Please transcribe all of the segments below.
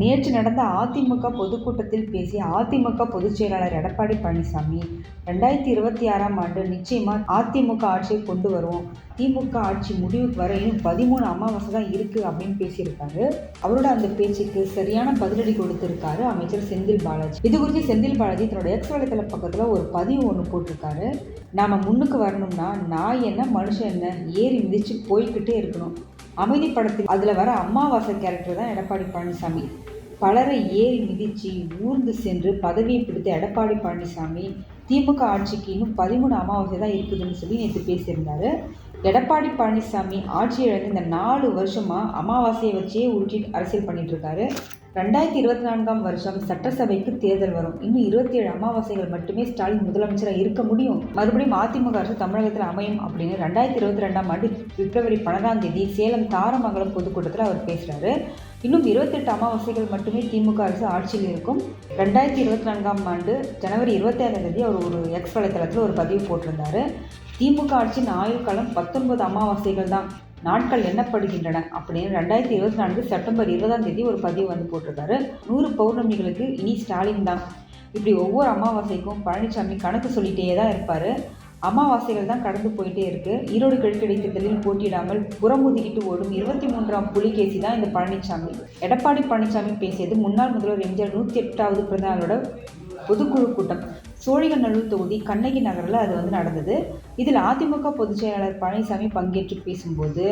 நேற்று நடந்த அதிமுக பொதுக்கூட்டத்தில் பேசிய அதிமுக பொதுச் செயலாளர் எடப்பாடி பழனிசாமி ரெண்டாயிரத்தி இருபத்தி ஆறாம் ஆண்டு நிச்சயமா அதிமுக ஆட்சியை கொண்டு வருவோம். திமுக ஆட்சி முடிவுக்கு வர இன்னும் பதிமூணு அமாவாசை தான் இருக்கு அப்படின்னு பேசியிருக்காரு. அவரோட அந்த பேச்சுக்கு சரியான பதிலடி கொடுத்திருக்காரு அமைச்சர் செந்தில் பாலாஜி. இது குறித்து செந்தில் பாலாஜி தன்னோட எக்ஸ் வலைத்தள பக்கத்தில் ஒரு பதிவு ஒன்று போட்டிருக்காரு. நாம முன்னுக்கு வரணும்னா நான் என்ன மனுஷன் என்ன ஏறி மிதிச்சு போய்கிட்டே இருக்கணும். அமைதி படத்தில் அதில் வர அமாவாசை கேரக்டர் தான் எடப்பாடி பழனிசாமி. பலரை ஏறி மிதித்து ஊர்ந்து சென்று பதவியை பிடித்த எடப்பாடி பழனிசாமி திமுக ஆட்சிக்கு இன்னும் பதிமூணு அமாவாசை தான் இருக்குதுன்னு சொல்லி நேற்று பேசியிருந்தாரு. எடப்பாடி பழனிசாமி ஆட்சி இழந்து இந்த நாலு வருஷமாக அமாவாசையை வச்சே உருட்டிட்டு அரசியல் பண்ணிட்டு ரெண்டாயிரத்தி இருபத்தி நான்காம் வருஷம் சட்டசபைக்கு தேர்தல் வரும். இன்னும் இருபத்தி ஏழு அமாவாசைகள் மட்டுமே ஸ்டாலின் முதலமைச்சராக இருக்க முடியும். மறுபடியும் அதிமுக அரசு தமிழகத்தில் அமையும் அப்படின்னு ரெண்டாயிரத்தி இருபத்தி ரெண்டாம் ஆண்டு பிப்ரவரி பன்னெண்டாம் தேதி சேலம் தாரமங்கலம் பொதுக்கூட்டத்தில் அவர் பேசுகிறாரு இன்னும் இருபத்தெட்டு அமாவாசைகள் மட்டுமே திமுக அரசு ஆட்சியில் இருக்கும். ரெண்டாயிரத்தி இருபத்தி நான்காம் ஆண்டு ஜனவரி இருபத்தி ஐந்தாம் தேதி அவர் ஒரு எக்ஸ் வலைத்தளத்தில் ஒரு பதிவு போட்டிருந்தாரு. திமுக ஆட்சியின் ஆயுள் காலம் பத்தொன்பது அமாவாசைகள் தான். நாட்கள் எண்ணப்படுகின்றன அப்படின்னு ரெண்டாயிரத்தி இருபத்தி நான்கு செப்டம்பர் இருபதாம் தேதி ஒரு பதிவு வந்து போட்டிருக்காரு. நூறு பௌர்ணமிகளுக்கு இனி ஸ்டாலின் தான். இப்படி ஒவ்வொரு அமாவாசைக்கும் பழனிசாமி கணக்கு சொல்லிட்டே தான் இருப்பார். அமாவாசைகள் தான் கடந்து போயிட்டே இருக்கு. ஈரோடு கிழக்கிடை தேர்தலில் போட்டியிடாமல் புறமுதுகிட்டு ஓடும் இருபத்தி மூன்றாம் புலிகேசி தான் இந்த பழனிசாமி. எடப்பாடி பழனிசாமி பேசியது முன்னாள் முதல்வர் எம்ஜிஆர் நூற்றி எட்டாவது பிறந்தநாளோட பொதுக்குழு கூட்டம். சோழிங்கநல்லூர் தொகுதி கண்ணகி நகரில் அது வந்து நடந்தது. இதில் அதிமுக பொதுச் செயலாளர் பழனிசாமி பங்கேற்று பேசும்போது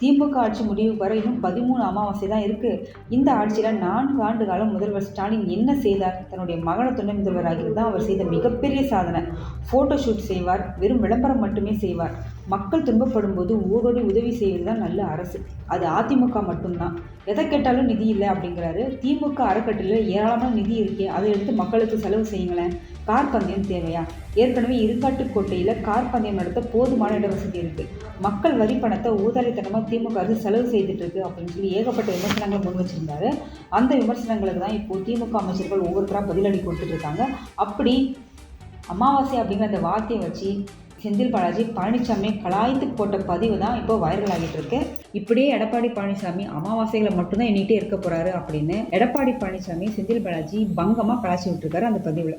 திமுக ஆட்சி முடிவு வர இன்னும் பதிமூணு அமாவாசை தான் இருக்குது இந்த ஆட்சியில் நான்கு ஆண்டு காலம் முதல்வர் ஸ்டாலின் என்ன செய்தார்? தன்னுடைய மகன துணை முதல்வராகிறது தான் அவர் செய்த மிகப்பெரிய சாதனை. ஃபோட்டோ ஷூட் செய்வார் வெறும் விளம்பரம் மட்டுமே செய்வார். மக்கள் துன்பப்படும் போது ஊரோடு உதவி செய்வது தான் நல்ல அரசு. அது அதிமுக மட்டும்தான். எதை கேட்டாலும் நிதி இல்லை அப்படிங்கிறாரு. திமுக அறக்கட்டளையில் ஏராளமான நிதி இருக்கே அதை எடுத்து மக்களுக்கு செலவு செய்யுங்களேன். கார் பந்தயம் தேவையா? ஏற்கனவே இருக்காட்டுக்கோட்டையில் கார் பந்தயம் நடத்த போதுமான இட வசதி இருக்கு. மக்கள் வரி பணத்தை ஊதாரித்தனமாக திமுக அரசு செலவு செய்துட்டு இருக்கு அப்படின்னு சொல்லி ஏகப்பட்ட விமர்சனங்களை முன் வச்சிருந்தாரு. அந்த விமர்சனங்களுக்கு தான் இப்போ திமுக அமைச்சர்கள் ஒவ்வொருத்தராக பதிலடி கொடுத்துட்டு இருக்காங்க அப்படி அமாவாசை அப்படிங்கிற அந்த வார்த்தையை வச்சு செந்தில் பாலாஜி பழனிசாமி கலாய்த்து போட்ட பதிவு தான் இப்போ வைரல் ஆகிட்டு இருக்கு. இப்படியே எடப்பாடி பழனிசாமி அமாவாசைகளை மட்டும்தான் எண்ணிட்டே இருக்க போறாரு அப்படின்னு எடப்பாடி பழனிசாமி செந்தில் பாலாஜி பங்கமாக கலாச்சி விட்டுருக்காரு அந்த பதிவில்.